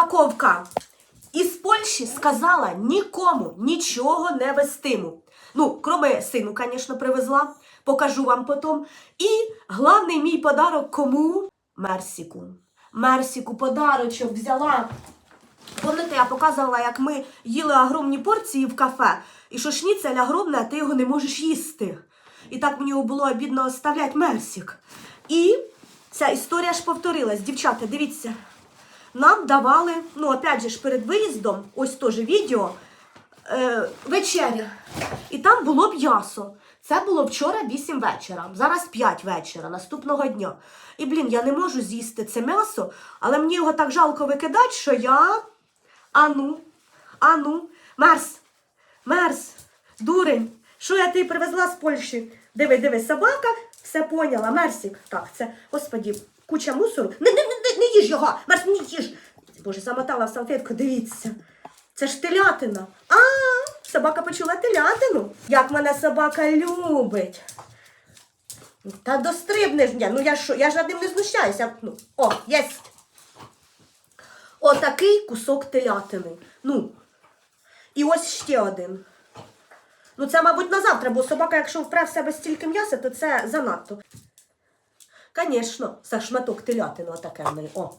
Розпаковка. Із Польщі сказала нікому нічого не вестиму. Ну, кроме сину, звісно, привезла. Покажу вам потім. І головний мій подарок кому? Мерсіку. Мерсіку подарочок взяла. Помните, я показувала, як ми їли огромні порції в кафе, і що шніцель огромний, а ти його не можеш їсти. І так мені було обідно оставляти Мерсік. І ця історія ж повторилась. Дівчата, дивіться, нам давали, ну, опять же ж, перед виїздом, ось теж відео, е, вечеря. І там було м'ясо. Це було вчора 8 вечора, зараз 5 вечора, наступного дня. І, блін, я не можу з'їсти це м'ясо, але мені його так жалко викидати, що я. Ану, ану, Мерс, Мерс, дурень, що я тобі привезла з Польщі? Диви, диви, собака, все поняла, Мерсік. Так, це, господі, куча мусору. Не, не, не, не їж його, Мерс, не їж. Боже, замотала в салфетку, дивіться. Це ж телятина. А, собака почула телятину. Як мене собака любить. Та дострибнеш мене. Ну я що, я ж над ним не знущаюся. Ну, о, єсть. Отакий кусок телятини. Ну. І ось ще один. Ну, це, мабуть, на завтра, бо собака, якщо впре в себе стільки м'яса, то це занадто. Звісно, за шматок телятини отаке в неї. О,